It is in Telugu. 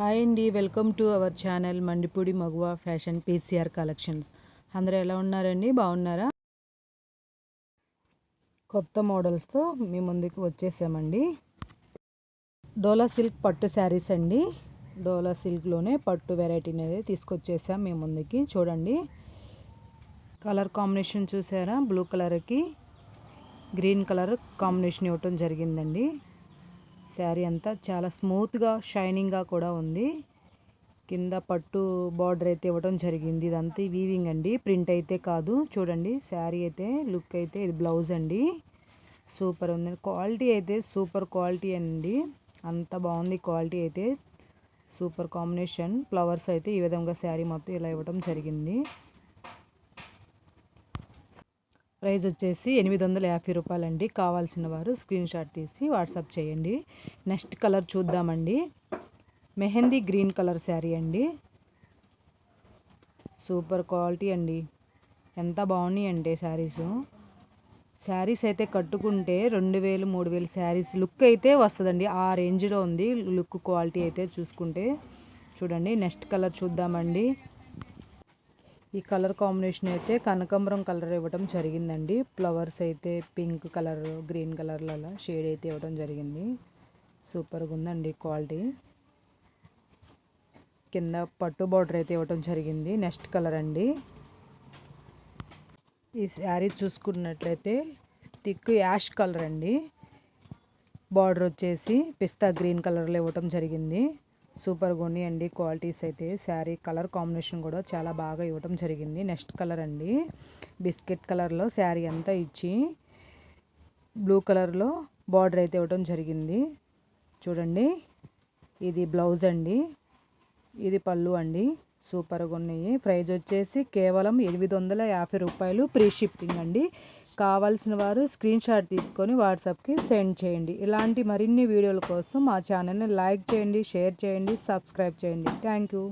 హాయ్ అండి welcome to our channel Mandipudi Maguva fashion PCR collections. అందరూ ఎలా ఉన్నారండి? బాగున్నారా? కొత్త మోడల్స్తో మీ ముందుకు వచ్చేసామండి. డోలా సిల్క్ పట్టు శారీస్ అండి. డోలా సిల్క్లోనే పట్టు వెరైటీ అనేది తీసుకొచ్చేసాం మీ ముందుకి. చూడండి. కలర్ కాంబినేషన్ చూసారా? బ్లూ కలర్కి గ్రీన్ కలర్ కాంబినేషన్ ఇవ్వటం జరిగిందండి. శారీ అంతా చాలా స్మూత్గా షైనింగ్గా కూడా ఉంది. కింద పట్టు బార్డర్ అయితే ఇవ్వడం జరిగింది. ఇదంతా వీవింగ్ అండి. ప్రింట్ అయితే కాదు. చూడండి శారీ అయితే లుక్ అయితే ఇది బ్లౌజ్ అండి. సూపర్ ఉంది. క్వాలిటీ అయితే సూపర్ క్వాలిటీ అండి. అంత బాగుంది క్వాలిటీ అయితే. Super combination. ఫ్లవర్స్ అయితే ఈ విధంగా శారీ మొత్తం ఇలా ఇవ్వడం జరిగింది. ప్రైజ్ వచ్చేసి ఎనిమిది వందల యాభై రూపాయలండి. కావాల్సిన వారు స్క్రీన్ షాట్ తీసి వాట్సాప్ చేయండి. నెక్స్ట్ కలర్ చూద్దామండి. మెహందీ గ్రీన్ కలర్ శారీ అండి. సూపర్ క్వాలిటీ అండి. ఎంత బాగున్నాయండి శారీస్. శారీస్ అయితే కట్టుకుంటే రెండు వేలు మూడు వేలు శారీస్ లుక్ అయితే వస్తుందండి. ఆ రేంజ్లో ఉంది. లుక్ క్వాలిటీ అయితే చూసుకుంటే చూడండి. నెక్స్ట్ కలర్ చూద్దామండి. ఈ కలర్ కాంబినేషన్ అయితే కనకంబరం కలర్ ఇవ్వడం జరిగిందండి. ఫ్లవర్స్ అయితే పింక్ కలర్ గ్రీన్ కలర్లలో షేడ్ అయితే ఇవ్వడం జరిగింది. సూపర్గా ఉందండి క్వాలిటీ. కింద పట్టు బార్డర్ అయితే ఇవ్వడం జరిగింది. నెక్స్ట్ కలర్ అండి. ఈ శారీ చూసుకున్నట్లయితే థిక్ యాష్ కలర్ అండి. బార్డర్ వచ్చేసి పిస్తా గ్రీన్ కలర్లో ఇవ్వటం జరిగింది. సూపర్గా అండి. క్వాలిటీస్ అయితే శారీ కలర్ కాంబినేషన్ కూడా చాలా బాగా ఇవ్వటం జరిగింది. నెక్స్ట్ కలర్ అండి. బిస్కెట్ కలర్లో శారీ అంతా ఇచ్చి బ్లూ కలర్లో బార్డర్ అయితే ఇవ్వటం జరిగింది. చూడండి. ఇది బ్లౌజ్ అండి. ఇది పళ్ళు అండి. సూపర్గా ఉన్నాయి ప్రైజ్ వచ్చేసి కేవలం ఎనిమిది వందల యాభై రూపాయలు ప్రీ షిప్పింగ్ అండి. కావాల్సిన వారు స్క్రీన్ షాట్ తీసుకొని వాట్సాప్కి సెండ్ చేయండి. ఇలాంటి మరిన్ని వీడియోల కోసం మా ఛానల్ని లైక్ చేయండి షేర్ చేయండి సబ్స్క్రైబ్ చేయండి. Thank you